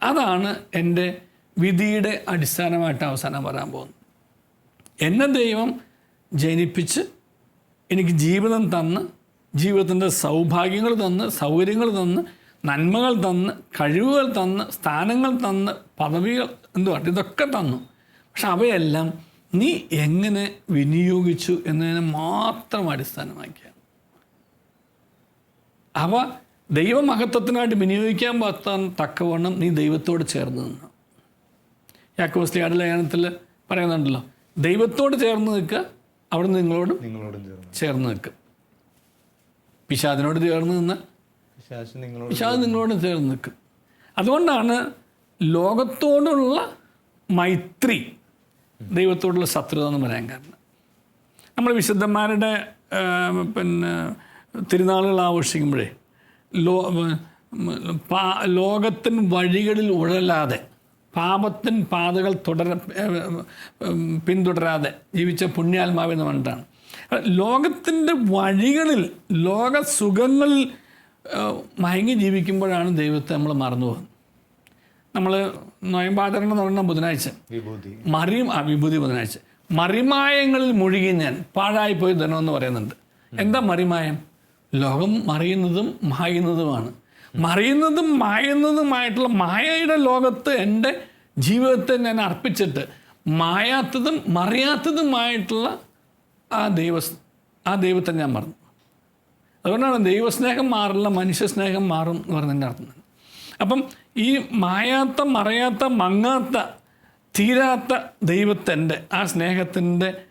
Speaker 3: അതാണ് എന്റെ വിധിയുടെ അടിസ്ഥാനമായിട്ട് അവസാനം വരാൻ പോകുന്നത്. എന്നെ ദൈവം ജനിപ്പിച്ച് എനിക്ക് ജീവിതം തന്ന് ജീവിതത്തിന്റെ സൗഭാഗ്യങ്ങൾ തന്ന് സൗകര്യങ്ങൾ തന്ന് നന്മകൾ തന്ന് കഴിവുകൾ തന്ന് സ്ഥാനങ്ങൾ തന്ന് പദവികൾ എന്തോ ഇതൊക്കെ തന്നു. പക്ഷെ അവയെല്ലാം നീ എങ്ങനെ വിനിയോഗിച്ചു എന്നതിനെ മാത്രം അടിസ്ഥാനമാക്കിയാണ് അവ ദൈവമഹത്വത്തിനായിട്ട് വിനിയോഗിക്കാൻ പറ്റാൻ തക്കവണ്ണം നീ ദൈവത്തോട് ചേർന്ന് നിന്നു. യാക്കോസ്ലിയാട് ലേഖനത്തിൽ പറയുന്നുണ്ടല്ലോ ദൈവത്തോട് ചേർന്ന് നിൽക്കുക അവിടെ നിങ്ങളോടും
Speaker 2: നിങ്ങളോടും ചേർന്ന്
Speaker 3: നിൽക്കും. പിശാദിനോട് ചേർന്ന് നിന്ന്. പിശാദ് നിങ്ങളോട് ചേർന്ന് നിൽക്കും. അതുകൊണ്ടാണ് ലോകത്തോടുള്ള മൈത്രി ദൈവത്തോടുള്ള ശത്രുത എന്ന് പറയാൻ കാരണം. നമ്മൾ വിശുദ്ധന്മാരുടെ പിന്നെ തിരുനാളുകൾ ആഘോഷിക്കുമ്പോഴേ ലോ പാ ലോകത്തിൻ വഴികളിൽ ഉഴലാതെ പാപത്തിൻ പാതകൾ തുടര പിന്തുടരാതെ ജീവിച്ച പുണ്യാത്മാവെന്ന് പറഞ്ഞിട്ടാണ്. ലോകത്തിന്റെ വഴികളിൽ ലോക സുഖങ്ങളിൽ മയങ്ങി ജീവിക്കുമ്പോഴാണ് ദൈവത്തെ നമ്മൾ മറന്നു പോകുന്നത്. നമ്മൾ നോയമ്പാചരണം എന്ന് പറയുന്ന ബുധനാഴ്ച. മറിയും ആ വിഭൂതി ബുധനാഴ്ച. മറിമായങ്ങളിൽ മുഴുകി ഞാൻ പാഴായിപ്പോയി ധനം എന്ന് പറയുന്നുണ്ട്. എന്താ മറിമായം? ലോകം മറിയുന്നതും മായുന്നതുമാണ്. മറിയുന്നതും മായുന്നതുമായിട്ടുള്ള മായയുടെ ലോകത്ത് എന്റെ ജീവിതത്തെ ഞാൻ അർപ്പിച്ചിട്ട് മായാത്തതും മറിയാത്തതുമായിട്ടുള്ള ആ ദൈവ ആ ദൈവത്തെ ഞാൻ മറന്നു. അതുകൊണ്ടാണ് ദൈവസ്നേഹം മാറില്ല മനുഷ്യസ്നേഹം മാറും എന്ന് പറഞ്ഞതിന്റെ അർത്ഥം. അപ്പം ഈ മായാത്ത മറയാത്ത മങ്ങാത്ത തീരാത്ത ദൈവത്തിന്റെ ആ സ്നേഹത്തിന്റെ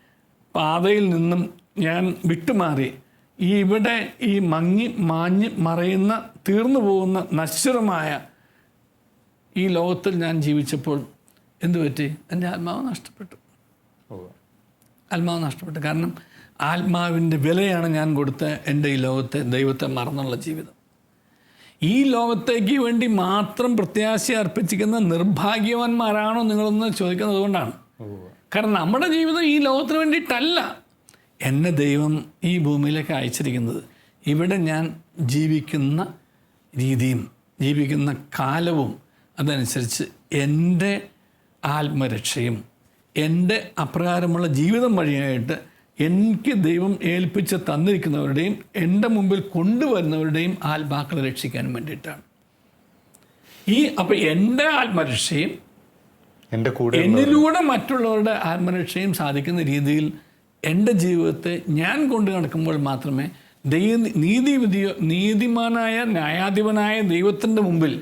Speaker 3: പാതയിൽ നിന്നും ഞാൻ വിട്ടുമാറി. ഈ ഇവിടെ ഈ മങ്ങി മാഞ്ഞ് മറയുന്ന തീർന്നു പോകുന്ന നശ്വരമായ ഈ ലോകത്തിൽ ഞാൻ ജീവിച്ചപ്പോൾ എന്തു പറ്റി? എന്റെ ആത്മാവ് നഷ്ടപ്പെട്ടു. ആത്മാവ് നഷ്ടപ്പെട്ടു. കാരണം ആത്മാവിന്റെ വിലയാണ് ഞാൻ കൊടുത്ത എന്റെ ഈ ലോകത്തെ ദൈവത്തെ മറന്നുള്ള ജീവിതം. ഈ ലോകത്തേക്ക് വേണ്ടി മാത്രം പ്രത്യാശ അർപ്പിച്ചിരിക്കുന്ന നിർഭാഗ്യവാന്മാരാണോ നിങ്ങളൊന്ന് ചോദിക്കുന്നത് അതുകൊണ്ടാണ് കാരണം നമ്മുടെ ജീവിതം ഈ ലോകത്തിന് വേണ്ടിയിട്ടല്ല. എന്നെ ദൈവം ഈ ഭൂമിയിലേക്ക് അയച്ചിരിക്കുന്നത്. ഇവിടെ ഞാൻ ജീവിക്കുന്ന രീതിയും ജീവിക്കുന്ന കാലവും അതനുസരിച്ച് എന്റെ ആത്മരക്ഷയും എന്റെ അപ്രകാരമുള്ള ജീവിതം വഴിയായിട്ട് എനിക്ക് ദൈവം ഏൽപ്പിച്ച് തന്നിരിക്കുന്നവരുടെയും എന്റെ മുമ്പിൽ കൊണ്ടുവരുന്നവരുടെയും ആത്മാക്കളെ രക്ഷിക്കാൻ വേണ്ടിയിട്ടാണ്. ഈ അപ്പം എന്റെ ആത്മരക്ഷയും
Speaker 2: എന്റെ കൂടെ
Speaker 3: എന്നിലൂടെ മറ്റുള്ളവരുടെ ആത്മരക്ഷയും സാധിക്കുന്ന രീതിയിൽ എന്റെ ജീവിതത്തെ ഞാൻ കൊണ്ട് നടക്കുമ്പോൾ മാത്രമേ ദൈവ നീതി വിധിയോ നീതിമാനായ ന്യായാധിപനായ ദൈവത്തിന്റെ മുമ്പിൽ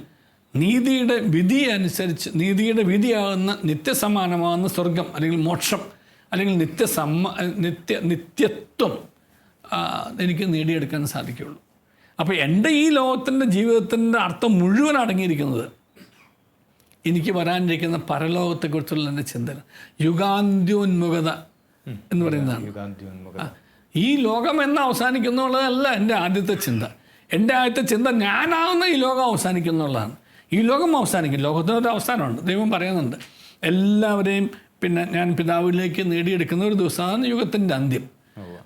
Speaker 3: നീതിയുടെ വിധി അനുസരിച്ച് നീതിയുടെ വിധിയാകുന്ന നിത്യസമാനമാകുന്ന സ്വർഗം അല്ലെങ്കിൽ മോക്ഷം അല്ലെങ്കിൽ നിത്യസമ്മ നിത്യ നിത്യത്വം എനിക്ക് നേടിയെടുക്കാൻ സാധിക്കുകയുള്ളൂ. അപ്പോൾ എന്റെ ഈ ലോകത്തിന്റെ ജീവിതത്തിന്റെ അർത്ഥം മുഴുവൻ അടങ്ങിയിരിക്കുന്നത് എനിക്ക് വരാനിരിക്കുന്ന പരലോകത്തെക്കുറിച്ചുള്ള എന്റെ ചിന്തന യുഗാന്ത്യോന്മുഖത എന്ന് പറയുന്നതാണ്. ഈ ലോകം എന്ന് അവസാനിക്കുന്നുള്ളതല്ല എന്റെ ആദ്യത്തെ ചിന്ത. എന്റെ ആദ്യത്തെ ചിന്ത ഞാനാവുന്ന ഈ ലോകം അവസാനിക്കുന്നുള്ളതാണ് ഈ ലോകം അവസാനിക്കും. ലോകത്തിനൊരു അവസാനമുണ്ട്. ദൈവം പറയുന്നുണ്ട് എല്ലാവരെയും പിന്നെ ഞാൻ പിതാവിലേക്ക് നേടിയെടുക്കുന്ന ഒരു ദിവസമാണ് യുഗത്തിന്റെ അന്ത്യം.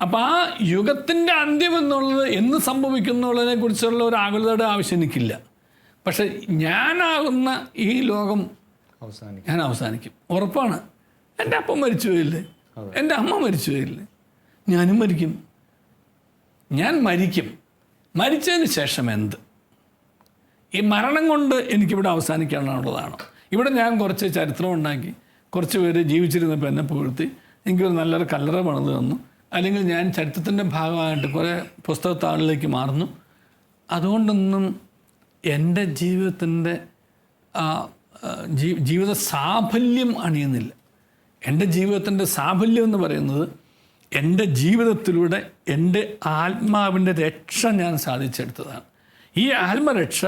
Speaker 3: അപ്പം ആ യുഗത്തിന്റെ അന്ത്യം എന്നുള്ളത് എന്ന് സംഭവിക്കുന്നുള്ളതിനെ കുറിച്ചുള്ള ഒരു ആകുലതയുടെ ആവശ്യം എനിക്കില്ല. പക്ഷെ ഞാനാകുന്ന ഈ ലോകം
Speaker 2: അവസാനിക്കും.
Speaker 3: ഞാൻ അവസാനിക്കും. ഉറപ്പാണ്. എന്റെ അപ്പം മരിച്ചു പോയില്ലേ? എന്റെ അമ്മ മരിച്ചു പോയില്ലേ? ഞാനും മരിക്കും. ഞാൻ മരിക്കും. മരിച്ചതിന് ശേഷം എന്ത്? ഈ മരണം കൊണ്ട് എനിക്കിവിടെ അവസാനിക്കാനുള്ളതാണ്. ഇവിടെ ഞാൻ കുറച്ച് ചരിത്രം ഉണ്ടാക്കി. കുറച്ച് പേര് ജീവിച്ചിരുന്നപ്പോൾ എന്നെ പുകഴ്ത്തി. എനിക്കൊരു നല്ലൊരു കല്ലറ പണിത് തന്നു. അല്ലെങ്കിൽ ഞാൻ ചരിത്രത്തിന്റെ ഭാഗമായിട്ട് കുറേ പുസ്തകത്താളിലേക്ക് മാറുന്നു. അതുകൊണ്ടൊന്നും എന്റെ ജീവിതത്തിന്റെ ജീവിത സാഫല്യം അണിയുന്നില്ല. എന്റെ ജീവിതത്തിന്റെ സാഫല്യം എന്ന് പറയുന്നത് എന്റെ ജീവിതത്തിലൂടെ എന്റെ ആത്മാവിന്റെ രക്ഷ ഞാൻ സാധിച്ചെടുത്തതാണ്. ഈ ആത്മരക്ഷ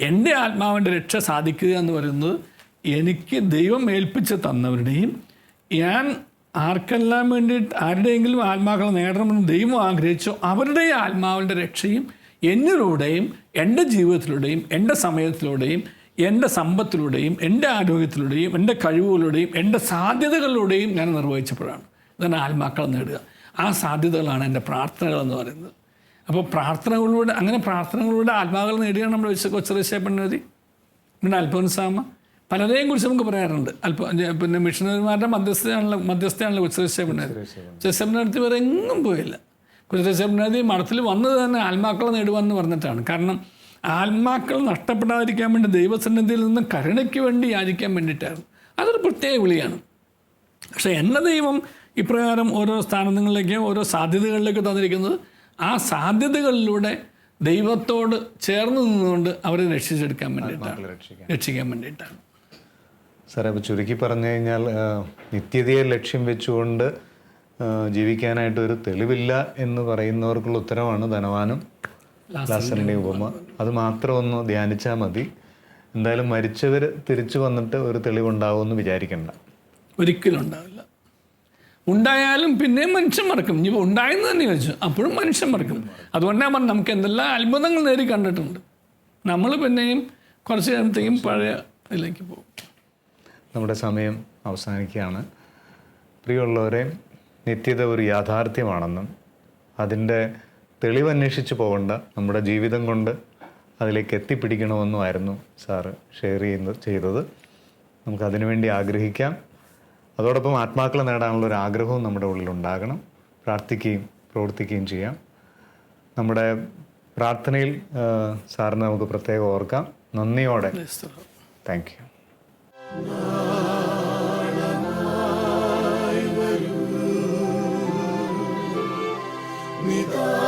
Speaker 3: എന്റെ ആത്മാവിന്റെ രക്ഷ സാധിക്കുക എന്ന് പറയുന്നത് എനിക്ക് ദൈവം ഏൽപ്പിച്ച് തന്നവരുടെയും ഞാൻ ആർക്കെല്ലാം വേണ്ടിയിട്ട് ആരുടെയെങ്കിലും ആത്മാക്കളെ നേടണമെന്ന് ദൈവം ആഗ്രഹിച്ചോ അവരുടെ ആത്മാവിന്റെ രക്ഷയും എന്നിലൂടെയും എന്റെ ജീവിതത്തിലൂടെയും എന്റെ സമയത്തിലൂടെയും എന്റെ സമ്പത്തിലൂടെയും എന്റെ ആരോഗ്യത്തിലൂടെയും എന്റെ കഴിവുകളിലൂടെയും എന്റെ സാധ്യതകളിലൂടെയും ഞാൻ നിർവഹിച്ചപ്പോഴാണ് ഇതാണ് ആത്മാക്കളെ നേടുക. ആ സാധ്യതകളാണ് എന്റെ പ്രാർത്ഥനകൾ എന്ന് പറയുന്നത്. അപ്പോൾ പ്രാർത്ഥനകളിലൂടെ അങ്ങനെ പ്രാർത്ഥനകളിലൂടെ ആത്മാക്കൾ നേടുകയാണ് നമ്മൾ വിശ്വ കൊച്ചറേശ്യപ്പെണ്ണതി പിന്നെ അൽഫോൻസാമ പലരെയും കുറിച്ച് നമുക്ക് പറയാറുണ്ട്. അല്പ പിന്നെ മിഷണറിമാരുടെ മധ്യസ്ഥയാണല്ലോ മധ്യസ്ഥയാണല്ലോ കൊച്ചറേശ്യപ്പെണ്ണതി കൊച്ചറേശ്യപ്പെണ്ണത്തി വേറെ എങ്ങും പോയില്ല. കൊച്ചറേശ്യപ്പെണ്ണതി മഠത്തിൽ വന്നത് തന്നെ ആത്മാക്കളെ നേടുവാന്ന് പറഞ്ഞിട്ടാണ്. കാരണം ആത്മാക്കൾ നഷ്ടപ്പെടാതിരിക്കാൻ വേണ്ടി ദൈവസന്നിധിയിൽ നിന്ന് കരുണയ്ക്ക് വേണ്ടി യാചിക്കാൻ വേണ്ടിയിട്ടായിരുന്നു അതൊരു പ്രത്യേക വിളിയാണ്. പക്ഷേ എന്നെ ദൈവം ഇപ്രകാരം ഓരോ സ്ഥാനങ്ങളിലേക്കും ഓരോ സാധ്യതകളിലേക്ക് തന്നിരിക്കുന്നത് ആ സാധ്യതകളിലൂടെ ദൈവത്തോട് ചേർന്ന് നിന്നുകൊണ്ട് അവരെ രക്ഷിച്ചെടുക്കാൻ വേണ്ടിയിട്ടാണ്.
Speaker 2: രക്ഷിക്കാൻ.
Speaker 3: വേണ്ടിയിട്ടാണ്.
Speaker 2: സാറേ അപ്പോൾ ചുരുക്കി പറഞ്ഞു കഴിഞ്ഞാൽ നിത്യതയെ ലക്ഷ്യം വെച്ചുകൊണ്ട് ജീവിക്കാനായിട്ട് ഒരു തെളിവില്ല എന്ന് പറയുന്നവർക്കുള്ള ഉത്തരമാണ് ധനവാനും. ലാസറിന്റെ ഉപമ. അത് മാത്രം ഒന്ന് ധ്യാനിച്ചാൽ മതി. എന്തായാലും മരിച്ചവർ തിരിച്ചു വന്നിട്ട് ഒരു തെളിവുണ്ടാവുമെന്ന് വിചാരിക്കണ്ട.
Speaker 3: ഒരിക്കലും ഉണ്ടാവില്ല ഉണ്ടായാലും പിന്നെ മനുഷ്യൻ മറക്കും. ഇനി ഉണ്ടായെന്ന് തന്നെ ചോദിച്ചു. അപ്പോഴും മനുഷ്യൻ മറക്കും. അതുകൊണ്ടാണ് പറഞ്ഞത്. നമുക്ക് എന്തെല്ലാം അത്ഭുതങ്ങൾ നേരി കണ്ടിട്ടുണ്ട്. നമ്മൾ പിന്നെയും കുറച്ച് നേരത്തേക്കും പഴയ ഇതിലേക്ക് പോകും.
Speaker 2: നമ്മുടെ സമയം അവസാനിക്കുകയാണ്. പ്രിയമുള്ളവരെ നിത്യത ഒരു യാഥാർത്ഥ്യമാണെന്നും അതിന്റെ തെളിവന്വേഷിച്ച് പോകേണ്ട. നമ്മുടെ ജീവിതം കൊണ്ട് അതിലേക്ക് എത്തിപ്പിടിക്കണമെന്നുമായിരുന്നു സാറ് ഷെയർ ചെയ്യുന്നത് ചെയ്തത്. നമുക്കതിനു വേണ്ടി ആഗ്രഹിക്കാം. അതോടൊപ്പം ആത്മാക്കളെ നേടാനുള്ള ഒരു ആഗ്രഹവും നമ്മുടെ ഉള്ളിൽ ഉണ്ടാകണം. പ്രാർത്ഥിക്കുകയും പ്രവർത്തിക്കുകയും ചെയ്യാം. നമ്മുടെ പ്രാർത്ഥനയിൽ സാറിന് നമുക്ക് പ്രത്യേകം ഓർക്കാം. നന്ദിയോടെ. Thank you. നിതാ